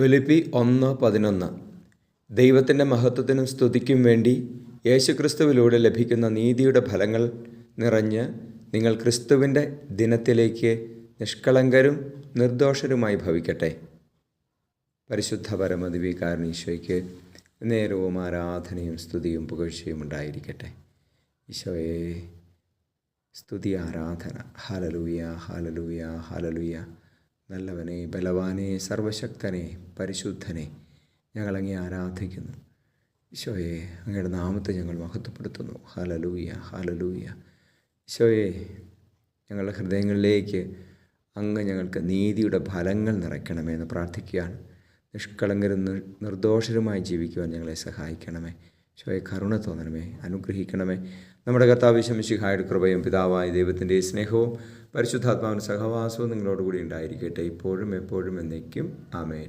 Philippi ഒന്ന് പതിനൊന്ന്. ദൈവത്തിന്റെ മഹത്വത്തിനും സ്തുതിക്കും വേണ്ടി യേശുക്രിസ്തുവിലൂടെ ലഭിക്കുന്ന നീതിയുടെ ഫലങ്ങൾ നിറഞ്ഞ് നിങ്ങൾ ക്രിസ്തുവിന്റെ ദിനത്തിലേക്ക് നിഷ്കളങ്കരും നിർദോഷരുമായി ഭവിക്കട്ടെ. പരിശുദ്ധ പരമദിവികാരണീശോയ്ക്ക് നേരവും ആരാധനയും സ്തുതിയും പുകഴ്ചയും ഉണ്ടായിരിക്കട്ടെ. ഈശോയെ സ്തുതി ആരാധന. ഹാലലൂയ ഹാലലൂയ ഹാലലൂയ നല്ലവനെ ബലവാനെ സർവശക്തനെ പരിശുദ്ധനെ ഞങ്ങളങ്ങേ ആരാധിക്കുന്നു. ഈശോയെ അങ്ങയുടെ നാമത്തെ ഞങ്ങൾ മഹത്വപ്പെടുത്തുന്നു. ഹാലലൂയ ഹാലലൂയ ഈശോയെ ഞങ്ങളുടെ ഹൃദയങ്ങളിലേക്ക് അങ്ങ് ഞങ്ങൾക്ക് നീതിയുടെ ഫലങ്ങൾ നിറയ്ക്കണമെന്ന് പ്രാർത്ഥിക്കുകയാണ്. നിഷ്കളങ്കരും നിർ- നിർദോഷരുമായി ജീവിക്കുവാൻ ഞങ്ങളെ സഹായിക്കണമേ. ഈശോയെ കരുണ തോന്നണമേ. അനുഗ്രഹിക്കണമേ. നമ്മുടെ കർത്താവ് ശമിശിഹായുടെ കൃപയും പിതാവായ ദൈവത്തിന്റെ സ്നേഹവും പരിശുദ്ധാത്മാവിന്റെ സഹവാസവും നിങ്ങളോടുകൂടി ഉണ്ടായിരിക്കട്ടെ. ഇപ്പോഴും എപ്പോഴും എന്നേക്കും. ആമേൻ.